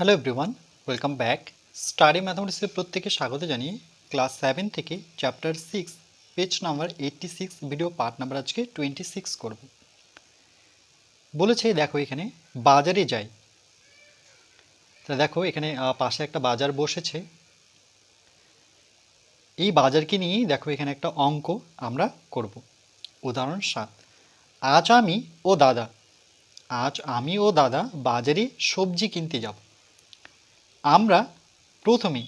Hello everyone welcome back study ম্যাথামেটিক্সের প্রত্যেকে স্বাগত জানিয়ে ক্লাস সেভেন থেকে chapter six page number eighty six video part number আজকে twenty six করব। বলেছে, দেখো এখানে বাজারে যাই। তা দেখো, এখানে পাশে একটা বাজার বসেছে। এই বাজারকে নিয়েই দেখো এখানে একটা অঙ্ক আমরা করব। উদাহরণ সাত, আজ আমি ও দাদা, আজ আমি ও দাদা বাজারে সবজি কিনতে যাব। আমরা প্রথমে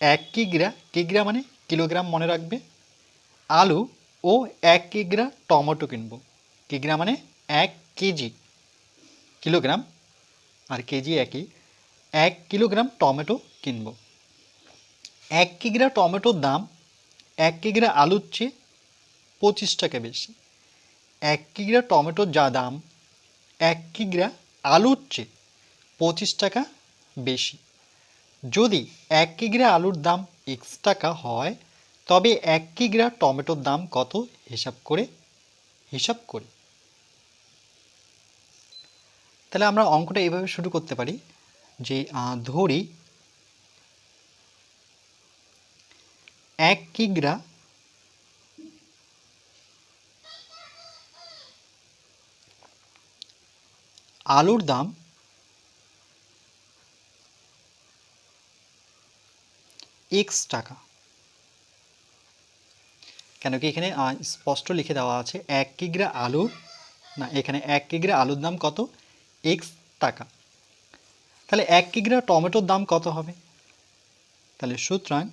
এক কিগ্রা কিগ্রা মানে কিলোগ্রাম মনে রাখবে। আলু ও এক কিগ্রা টমেটো কিনবো। কিগ্রা মানে এক কেজি। কিলোগ্রাম আর কেজি একই। এক কিলোগ্রাম টমেটো কিনব। এক কিগ্রা টমেটোর দাম এক কিগ্রা আলুর চেয়ে পঁচিশ টাকা বেশি। এক কিগ্রা টমেটোর যা দাম এক কিগ্রা আলুর চেয়ে পঁচিশ টাকা বেশি। যদি এক কিগ্রা আলুর দাম এক্স টাকা হয়, তবে এক কিগ্রা টমেটোর দাম কত হিসাব করে? হিসাব করি। তাহলে আমরা অঙ্কটা এভাবে শুরু করতে পারি যে ধরি এক কিগ্রা আলুর দাম এক্স টাকা। কেন কি এখানে স্পষ্ট লিখে দেওয়া আছে এক কিগ্রা আলুর না, এখানে এক কিগ্রা আলুর দাম কত? এক্স টাকা। তাহলে এক কিগ্রা টমেটোর দাম কত হবে? তাহলে সুতরাং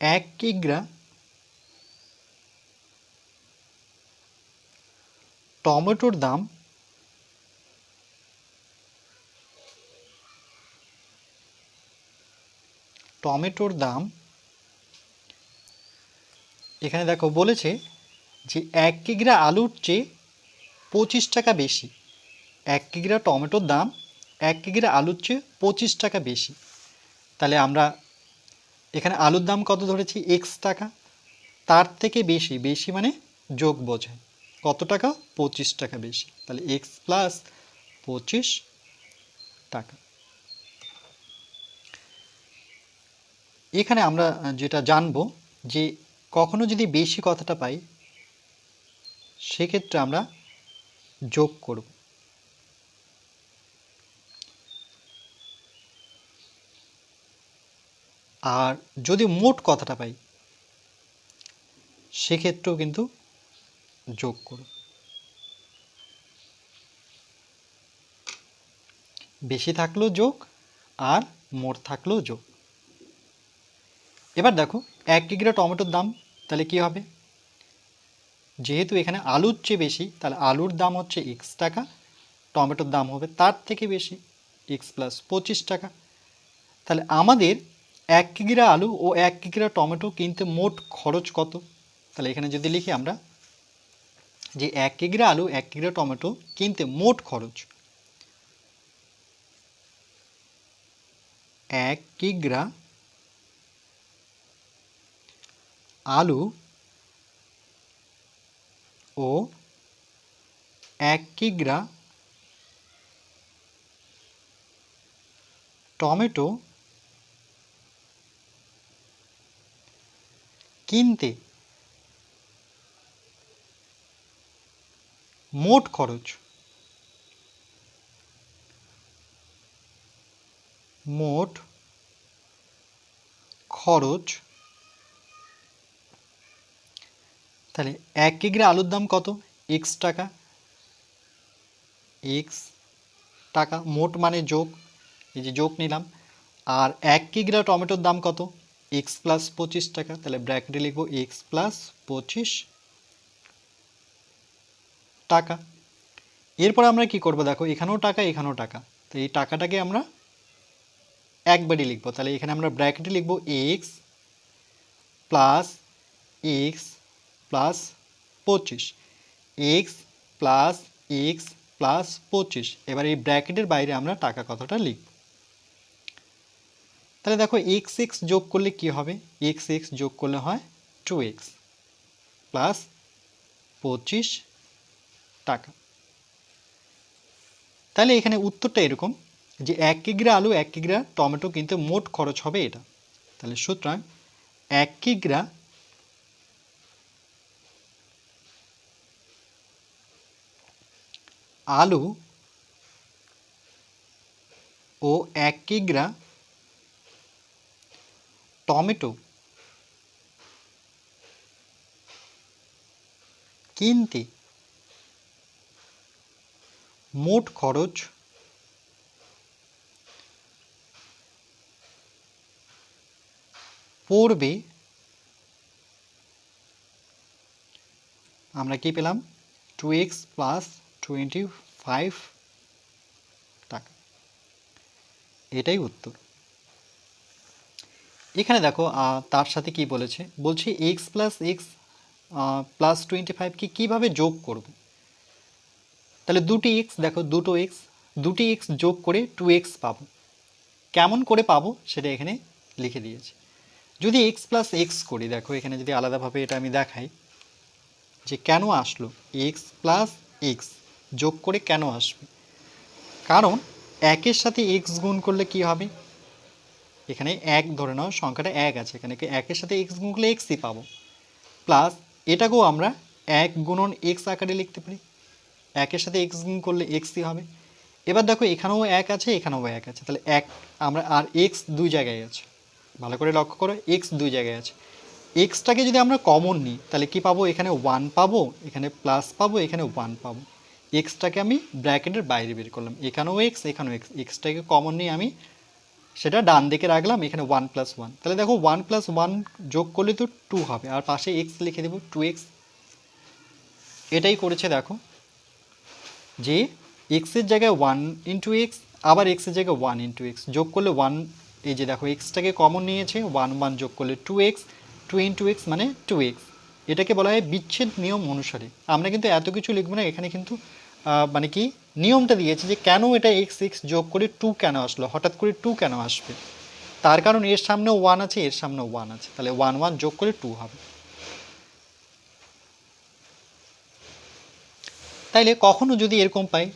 এক কিগ্রা টমেটোর দাম টমেটোর দাম এখানে দেখো বলেছে যে এক কিগ্রা আলুর চেয়ে পঁচিশ টাকা বেশি। এক কিগ্রা টমেটোর দাম এক কিগ্রা আলুর চেয়ে পঁচিশ টাকা বেশি। তাহলে আমরা এখানে আলুর দাম কত ধরেছি? এক্স টাকা। তার থেকে বেশি বেশি মানে যোগ বোঝায়। কত টাকা? পঁচিশ টাকা বেশি। তাহলে এক্স প্লাস পঁচিশ টাকা। এখানে আমরা যেটা জানব যে কখনো যদি বেশি কথাটা পাই, সেক্ষেত্রে আমরা যোগ করব। আর যদি মোট কথাটা পাই, সেক্ষেত্রেও কিন্তু যোগ করব। বেশি থাকলেও যোগ আর মোট থাকলেও যোগ। এবার দেখো, এক কিগ্রা টমেটোর দাম, তাহলে কি হবে? যেহেতু এখানে আলুর চেয়ে বেশি, তাহলে আলুর দাম হচ্ছে এক্স টাকা, টমেটোর দাম হবে তার থেকে বেশি এক্স প্লাস পঁচিশ টাকা। তাহলে আমাদের এক কিগ্রা আলু ও এক কিগ্রা টমেটো কিনতে মোট খরচ কত? তাহলে এখানে যদি লিখি আমরা, যে এক কিগ্রা আলু, এক কিগ্রা টমেটো কিনতে মোট খরচ, এক কিগ্রা আলু ও এক কিগ্রা টমেটো কিনতে মোট খরচ মোট খরচ তাহলে এক কিগ্রা আলুর দাম কত? এক্স টাকা। এক্স টাকা মোট মানে যোগ। এই যে যোগ নিলাম। আর এক কিগ্রা টমেটোর দাম কত? এক্স প্লাস পঁচিশ টাকা। তাহলে ব্র্যাকেটে লিখব এক্স প্লাস পঁচিশ টাকা। এরপর আমরা কি করব? দেখো, এখানেও টাকা এখানেও টাকা। তো এই টাকাটাকে আমরা একবারই লিখব। তাহলে এখানে আমরা ব্র্যাকেটে লিখব এক্স প্লাস এক্স প্লাস পঁচিশ। এক্স প্লাস এক্স প্লাস পঁচিশ। এবার এই ব্র্যাকেটের বাইরে আমরা টাকা কতটা লিখব? তাহলে দেখো এক্স এক্স যোগ করলে কি হবে? এক্স এক্স যোগ করলে হয় টু এক্স প্লাস পঁচিশ টাকা। তাহলে এখানে উত্তরটা এরকম যে এক কিগ্রা আলু, এক কিগ্রা টমেটো কিনতে মোট খরচ হবে এটা। তাহলে সুতরাং এক কিগ্রা আলু ও এক কিগ্রা টমেটো কিনতে মোট খরচ পড়বে আমরা কি পেলাম two x plus twenty five টাকা। এটাই উত্তর। এখানে দেখো তার সাথে কি বলেছে? বলছে x plus x plus twenty ফাইভকে কীভাবে যোগ করব? তাহলে দুটি এক্স দেখো, দুটো এক্স দুটি এক্স যোগ করে টু এক্স পাবো। কেমন করে পাবো? সেটা এখানে লিখে দিয়েছে। যদি এক্স প্লাস এক্স করি, দেখো, এখানে যদি আলাদাভাবে এটা আমি দেখাই, যে কেন আসলো? এক্স প্লাস এক্স যোগ করে কেন আসবে? কারণ একের সাথে এক্স গুণ করলে কি হবে? এখানে এক ধরে নাও, সংখ্যাটা এক আছে। এখানে একের সাথে এক্স গুণ করলে এক্সই পাবো? প্লাস এটাকেও আমরা এক গুণন এক্স আকারে লিখতে পারি। একের সাথে এক্স গুণ করলে এক্সই হবে। এবার দেখো, এখানেও এক আছে, এখানেও এক আছে। তাহলে এক, আমরা আর এক্স দুই জায়গায় আছে। ভালো করে লক্ষ্য করো এক্স দুই জায়গায় আছে। এক্সটাকে যদি আমরা কমন নিই, তাহলে কি পাবো? এখানে ওয়ান পাবো, এখানে প্লাস পাবো, এখানে ওয়ান পাবো। এক্সটাকে আমি ব্র্যাকেটের বাইরে বের করলাম। এখানেও এক্স এখানেও এক্স এক্সটাকে কমন নিয়ে আমি সেটা ডান দিকে রাখলাম, এখানে ওয়ান প্লাস ওয়ান তাহলে দেখো ওয়ান প্লাস ওয়ান যোগ করলে তো টু হবে। আর পাশে এক্স লিখে দেবো টু এক্স এটাই করেছে দেখো যে এক্সের জায়গায় ওয়ান ইন্টু এক্স আবার এক্সের জায়গায় ওয়ান ইন্টু এক্স যোগ করলে ওয়ান এই যে দেখো এক্সটাকে কমন নিয়েছে ওয়ান ওয়ান যোগ করলে two x two into x মানে টু এক্স এটাকে বলা হয় বিচ্ছেদ নিয়ম অনুসারে। আমরা কিন্তু এত কিছু লিখব না, এখানে কিন্তু মানে কি, নিয়মটা দিয়েছে যে কেন এটা এক্স এক্স যোগ করে টু কেন আসলো? হঠাৎ করে টু কেন আসবে? তার কারণ এর সামনেও ওয়ান আছে, এর সামনেও ওয়ান আছে। তাহলে ওয়ান ওয়ান যোগ করে টু হবে। তাইলে কখনো যদি এরকম পাই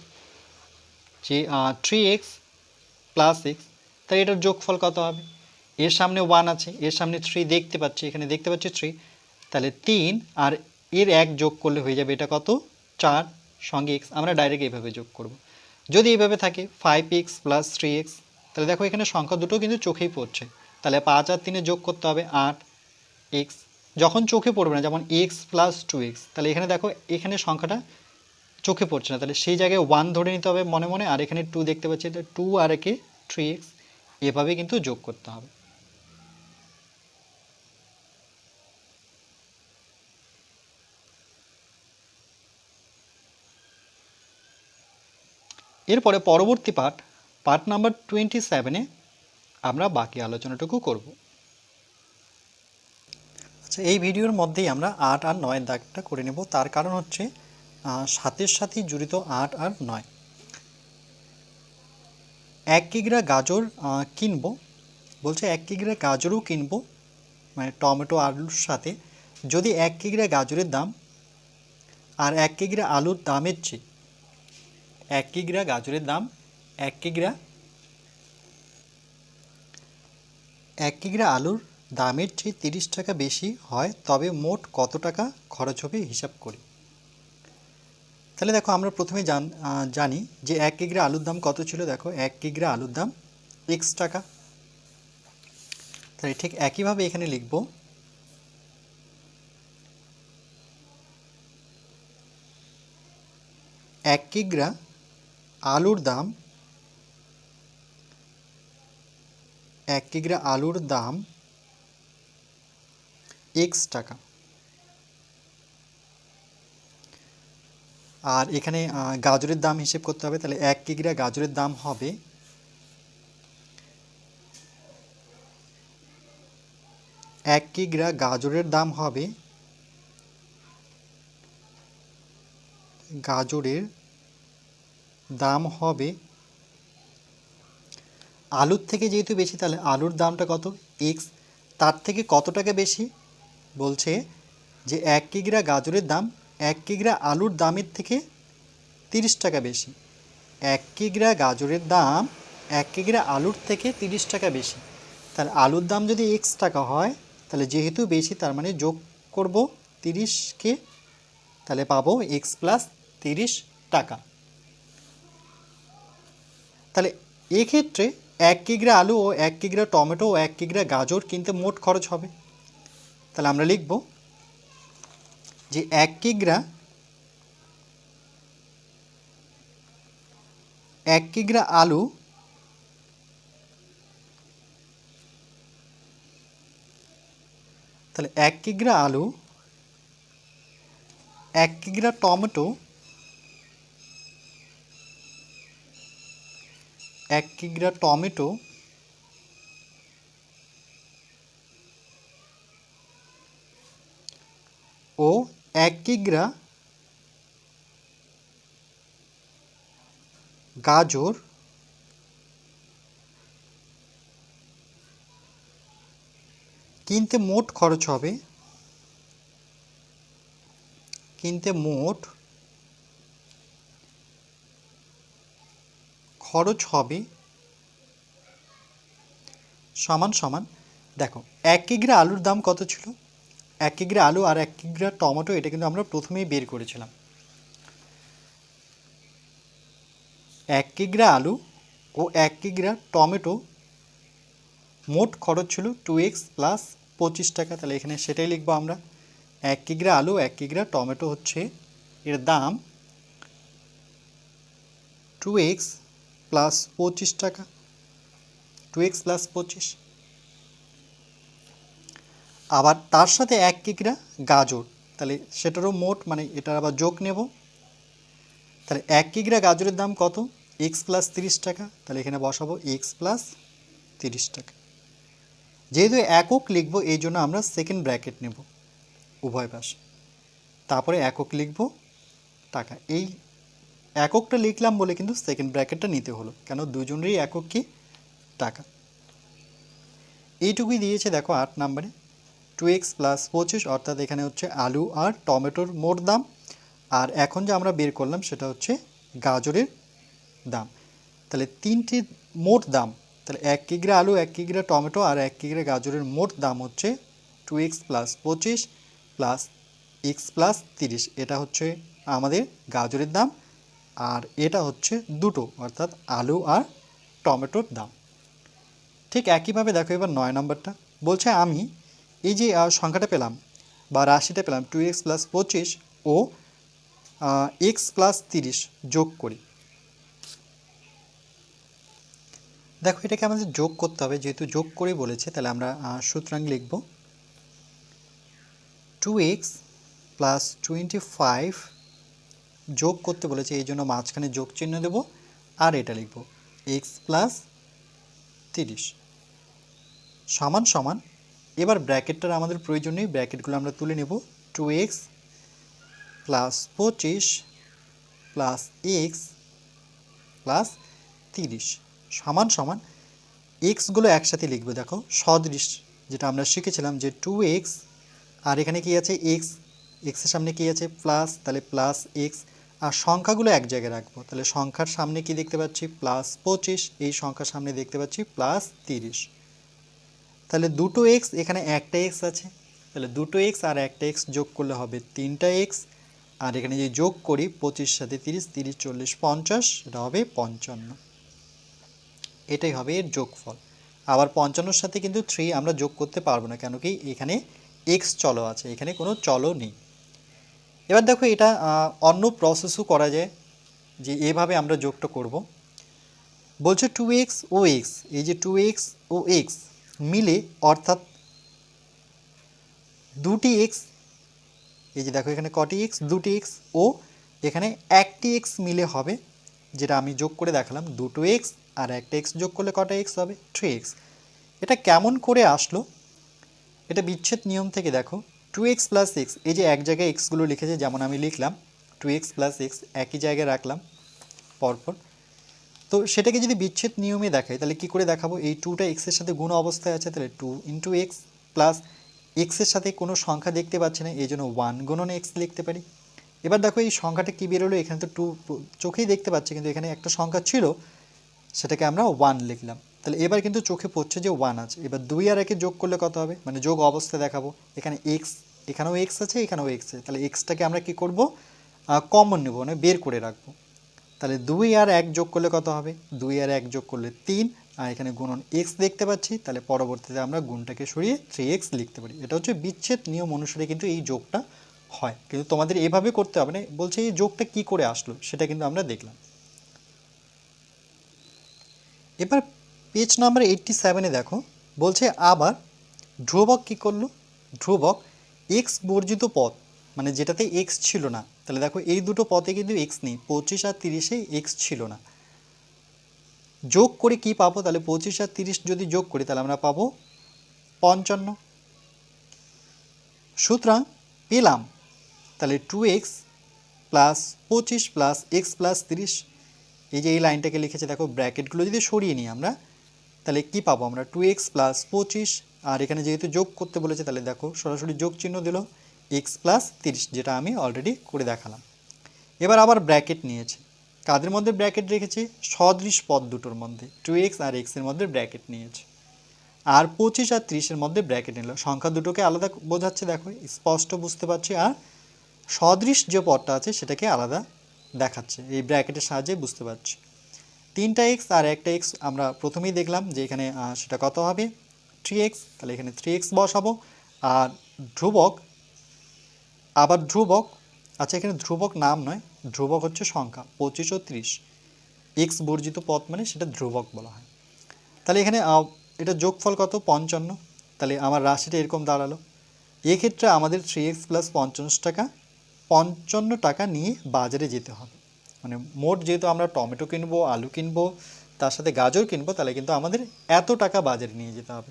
যে থ্রি এক্স প্লাস এক্স তাহলে এটার যোগফল কত হবে? এর সামনে ওয়ান আছে, এর সামনে থ্রি দেখতে পাচ্ছি, এখানে দেখতে পাচ্ছি থ্রি তাহলে তিন আর এর এক যোগ করলে হয়ে যাবে এটা কত? চার। সঙ্গে এক্স আমরা ডাইরেক্ট এইভাবে যোগ করব। যদি এইভাবে থাকে five x plus three x তাহলে দেখো এখানে সংখ্যা দুটো কিন্তু চোখেই পড়ছে। তাহলে পাঁচ আর তিনে যোগ করতে হবে আট এক্স যখন চোখে পড়বে না, যেমন এক্স প্লাস টু এক্স তাহলে এখানে দেখো এখানে সংখ্যাটা চোখে পড়ছে না। তাহলে সেই জায়গায় ওয়ান ধরে নিতে হবে মনে মনে, আর এখানে টু দেখতে পাচ্ছি, এটা টু আর একে থ্রি এক্স এভাবে কিন্তু যোগ করতে হবে। এরপরে পরবর্তী পার্ট পার্ট নাম্বার টোয়েন্টি সেভেনে আমরা বাকি আলোচনাটুকু করব। আচ্ছা এই ভিডিওর মধ্যেই আমরা আট আর নয়ের দাগটা করে নেব। তার কারণ হচ্ছে সাতের সাথেই জড়িত আট আর নয়। এক কিগ্রা গাজর কিনবো। বলছে এক কিগ্রা গাজরও কিনব মানে টমেটো আলুর সাথে। যদি এক কিগ্রা গাজরের দাম, আর এক কিগ্রা আলুর দামের চেয়ে এক কিগ্রা গাজরের দাম এক কিগ্রা। এক কিগ্রা আলুর দামের চেয়ে তিরিশ টাকা বেশি হয়, তবে মোট কত টাকা খরচ হবে হিসাব করি। তাহলে দেখো আমরা প্রথমে জান জানি যে এক কিগ্রা আলুর দাম কত ছিল। দেখো এক কিগ্রা আলুর দাম এক্স টাকা। তাহলে ঠিক একইভাবে এখানে লিখব। এক কিগ্রা আলুর দাম, এক কিগ্রা আলুর দাম এক্স টাকা। আর এখানে গাজরের দাম হিসেব করতে হবে, তাহলে এক কিগ্রা গাজরের দাম হবে এক কিগ্রা গাজরের দাম হবে গাজরের দাম হবে। আলুর থেকে যেহেতু বেশি, তাহলে আলুর দামটা কত? এক্স তার থেকে কত টাকা বেশি? বলছে যে এক কিগ্রা গাজরের দাম, এক কিগ্রা আলুর দামের থেকে তিরিশ টাকা বেশি। এক কিগ্রা গাজরের দাম, এক কিগ্রা আলুর থেকে তিরিশ টাকা বেশি। তাহলে আলুর দাম যদি এক্স টাকা হয়, তাহলে যেহেতু বেশি, তার মানে যোগ করব তিরিশকে, তাহলে পাবো এক্স প্লাস তিরিশ টাকা। তাহলে এক্ষেত্রে এক কিগ্রা আলু ও এক কিগ্রা টমেটো ও এক কিগ্রা গাজর কিনতে মোট খরচ হবে। তাহলে আমরা লিখব যে এক কিগ্রা এক কিগ্রা আলু তাহলে এক কিগ্রা আলু, এক কিগ্রা টমেটো এক কিগ্রা টমেটো ও এক কিগ্রা গাজর কিনতে মোট খরচ হবে কিনতে মোট খরচ হবে সমান সমান, দেখো, এক কিগ্রা আলুর দাম কত ছিল? এক কিগ্রা আলু আর এক কিগ্রা টমেটো, এটা কিন্তু আমরা প্রথমেই বের করেছিলাম। এক কিগ্রা আলু ও এক কিগ্রা টমেটো মোট খরচ ছিল টু এক্স প্লাস পঁচিশ টাকা। তাহলে এখানে সেটাই লিখব আমরা। এক কিগ্রা আলু, এক কিগ্রা টমেটো হচ্ছে এর দাম টু এক্স প্লাস পঁচিশ টাকা টু এক্স প্লাস পঁচিশ। আবার তার সাথে এক কিগ্রা গাজর, তাহলে সেটারও মোট মানে এটার আবার যোগ নেব। তাহলে এক কিগ্রা গাজরের দাম কত? এক্স প্লাস তিরিশ টাকা, তাহলে এখানে বসাবো এক্স প্লাস তিরিশ টাকা। যেহেতু একক লিখব, এই জন্য আমরা সেকেন্ড ব্র্যাকেট নেব উভয় পাশে। তারপরে একক লিখব টাকা। এই এককটা লিখলাম বলে কিন্তু সেকেন্ড ব্র্যাকেটটা নিতে হলো। কেন? দুজনেরই একক কি? টাকা। এইটুকুই দিয়েছে দেখো আট নাম্বারে। টু এক্স প্লাস পঁচিশ, অর্থাৎ এখানে হচ্ছে আলু আর টমেটোর মোট দাম। আর এখন যে আমরা বের করলাম সেটা হচ্ছে গাজরের দাম। তাহলে তিনটি মোট দাম। তাহলে এক কিগ্রা আলু, এক কিগ্রা টমেটো আর এক কিগ্রা গাজরের মোট দাম হচ্ছে টু এক্স প্লাস পঁচিশ প্লাস এক্স প্লাস তিরিশ। এটা হচ্ছে আমাদের গাজরের দাম। আর এটা হচ্ছে দুটো, অর্থাৎ আলু আর টমেটোর দাম। ঠিক একইভাবে দেখো এবার নয় নম্বরটা। বলছে আমি এই যে সংখ্যাটা পেলাম বা রাশিটা পেলাম টু এক্স প্লাস পঁচিশ ও এক্স প্লাস তিরিশ যোগ করি। দেখো এটাকে আমাদের যোগ করতে হবে, যেহেতু যোগ করে বলেছে, তাহলে আমরা সুতরাং লিখব। Two x plus twenty five যোগ করতে বলেছে, এই জন্য মাঝখানে যোগ চিহ্ন দেব, আর এটা লিখব এক্স প্লাস তিরিশ। সমান সমান, এবার ব্র্যাকেটটার আমাদের প্রয়োজন নেই, ব্র্যাকেটগুলো আমরা তুলে নেব টু এক্স প্লাস পঁচিশ প্লাস এক্স প্লাস তিরিশ। সমান সমান এক্সগুলো একসাথে লিখবে, দেখো, সদৃশ, যেটা আমরা শিখেছিলাম যে টু এক্স আর এখানে কি আছে এক্স এক্সের সামনে কি আছে প্লাস তাহলে প্লাস এক্স আর সংখ্যাগুলো এক জায়গায় রাখব। তাহলে সংখ্যার সামনে কি দেখতে পাচ্ছি? প্লাস পঁচিশ, এই সংখ্যার সামনে দেখতে পাচ্ছি প্লাস তিরিশ। তাহলে দুটো এক্স এখানে একটা এক্স আছে। তাহলে দুটো এক্স আর একটা এক্স যোগ করলে হবে তিনটা এক্স আর এখানে যে যোগ করি, পঁচিশ সাথে তিরিশ তিরিশ চল্লিশ পঞ্চাশ, এটা হবে পঞ্চান্ন। এটাই হবে এর যোগফল। আবার পঞ্চান্নর সাথে কিন্তু থ্রি আমরা যোগ করতে পারব না, কেন কি এখানে এক্স চলো আছে, এখানে কোনো চলো নেই। এবার দেখো এটা অন্য প্রসেসও করা যায় যে এভাবে আমরা যোগটা করব। বলছে টু এক্স ও এক্স এই যে টু এক্স ও এক্স মিলে অর্থাৎ দুটি এক্স এই যে দেখো এখানে কটি এক্স দুটি এক্স ও এখানে একটি এক্স মিলে হবে, যেটা আমি যোগ করে দেখালাম, দুটো এক্স আর একটা এক্স যোগ করলে কটা এক্স হবে? থ্রি এক্স এটা কেমন করে আসলো? এটা বিচ্ছেদ নিয়ম থেকে দেখো। টু এক্স প্লাস এক্স এই যে এক জায়গায় এক্সগুলো লিখেছে, যেমন আমি লিখলাম টু এক্স প্লাস এক্স একই জায়গায় রাখলাম, পরপর। তো সেটাকে যদি বিচ্ছেদ নিয়মে দেখাই, তাহলে কি করে দেখাবো? এই টুটা এক্সের সাথে গুণ অবস্থায় আছে, তাহলে টু ইন্টু এক্স প্লাস এক্সের সাথে কোনো সংখ্যা দেখতে পাচ্ছি না, এই জন্য ওয়ান গুণন এক্স লিখতে পারি। এবার দেখো এই সংখ্যাটা কী বেরোলো, এখানে তো টু চোখেই দেখতে পাচ্ছি, কিন্তু এখানে একটা সংখ্যা ছিল, সেটাকে আমরা ওয়ান লিখলাম। তাহলে এবার কিন্তু চোখে পড়ছে যে ওয়ান আছে, এবার দুই আর একে যোগ করলে কত হবে? মানে যোগ অবস্থায় দেখাবো, এখানে এক্স এখানেও এক্স আছে, এখানেও এক্স আছে। তাহলে এক্সটাকে আমরা কি করব? কমন নেব মানে বের করে রাখব। তাহলে দুই আর এক যোগ করলে কত হবে? দুই আর এক যোগ করলে তিন। আর এখানে গুণন এক্স দেখতে পাচ্ছি। তাহলে পরবর্তীতে আমরা গুণটাকে সরিয়ে থ্রি এক্স লিখতে পারি। এটা হচ্ছে বিচ্ছেদ নিয়ম অনুসারে কিন্তু এই যোগটা হয়। কিন্তু তোমাদের এভাবে করতে হবে না। বলছে এই যোগটা কি করে আসলো, সেটা কিন্তু আমরা দেখলাম। এবার পেজ নাম্বার এইটটি সেভেনে দেখো। বলছে আবার ধ্রুবক কী করল? ধ্রুবক এক্স বর্জিত পদ মানে যেটাতে এক্স ছিল না, তাহলে দেখো এই দুটো পদে কিন্তু এক্স নেই, পঁচিশ আর তিরিশে এক্স ছিল না। যোগ করে কি পাবো? তাহলে পঁচিশ আর তিরিশ যদি যোগ করি, তাহলে আমরা পাবো পঞ্চান্ন। সুতরাং পেলাম, তাহলে টু এক্স প্লাস পঁচিশ প্লাস এক্স প্লাস তিরিশ, এই যে এই লাইনটাকে লিখেছে, দেখো ব্র্যাকেটগুলো যদি সরিয়ে নিই আমরা, তাহলে কি পাবো? আমরা টু এক্স প্লাস পঁচিশ আর এখানে যেহেতু যোগ করতে বলেছে, তাহলে দেখো সরাসরি যোগ চিহ্ন দিল এক্স প্লাস তিরিশ, যেটা আমি অলরেডি করে দেখালাম। এবার আবার ব্র্যাকেট নিয়েছে। কাদের মধ্যে ব্র্যাকেট রেখেছি? সদৃশ পদ দুটোর মধ্যে টু এক্স আর এক্সের মধ্যে ব্র্যাকেট নিয়েছে। আর পঁচিশ আর ত্রিশের মধ্যে ব্র্যাকেট নিল। সংখ্যা দুটোকে আলাদা বোঝাচ্ছে, দেখো, স্পষ্ট বুঝতে পারছি। আর সদৃশ যে পদটা আছে, সেটাকে আলাদা দেখাচ্ছে। এই ব্র্যাকেটের সাহায্যে বুঝতে পারছি। তিনটা এক্স আর একটা এক্স আমরা প্রথমেই দেখলাম যে এখানে সেটা কত হবে? থ্রি এক্স তাহলে এখানে থ্রি এক্স বসাবো। আর ধ্রুবক, আবার ধ্রুবক আচ্ছা এখানে ধ্রুবক নাম নয়, ধ্রুবক হচ্ছে সংখ্যা, পঁচিশ ও ত্রিশ। এক্স বর্জিত পথ মানে সেটা ধ্রুবক বলা হয়। তাহলে এখানে এটা যোগফল কত? পঞ্চান্ন। তাহলে আমার রাশিটা এরকম দাঁড়াল। এক্ষেত্রে আমাদের থ্রি এক্স প্লাস পঞ্চান্ন টাকা পঞ্চান্ন টাকা নিয়ে বাজারে যেতে হবে। মানে মোট যেহেতু আমরা টমেটো কিনবো, আলু কিনবো, তার সাথে গাজর কিনবো, তাহলে কিন্তু আমাদের এত টাকা বাজারে নিয়ে যেতে হবে।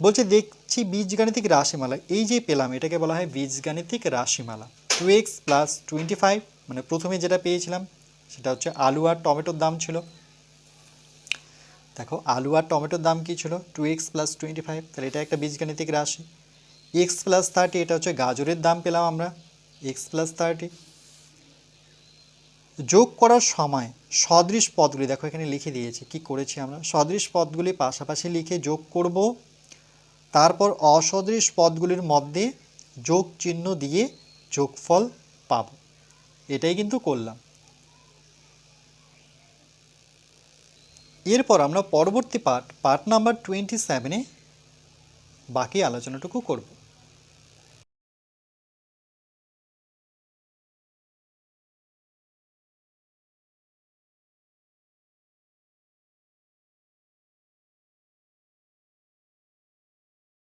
বলছে, দেখছি বীজগাণিতিক রাশিমালা। এই যে পেলাম, এটাকে বলা হয় বীজগাণিতিক রাশিমালা। Two x plus twenty five মানে প্রথমে যেটা পেয়েছিলাম, সেটা হচ্ছে আলু আর টমেটোর দাম ছিল। দেখো, আলু আর টমেটোর দাম কী ছিল? Two x plus twenty five তাহলে এটা একটা বীজগাণিতিক রাশি। এক্স প্লাস থার্টি এটা হচ্ছে গাজরের দাম পেলাম আমরা। এক্স প্লাস থার্টি যোগ করার সময় সদৃশ পদগুলি, দেখো এখানে লিখে দিয়েছি, কি করেছি আমরা? সদৃশ পদগুলি পাশাপাশি লিখে যোগ করব তারপর অসদৃশ পদগুলির মধ্যে যোগ চিহ্ন দিয়ে যোগফল পাব। এটাই কিন্তু করলাম। এরপর আমরা পরবর্তী পার্ট পার্ট নাম্বার টোয়েন্টি সেভেনে বাকি আলোচনাটুকু করব।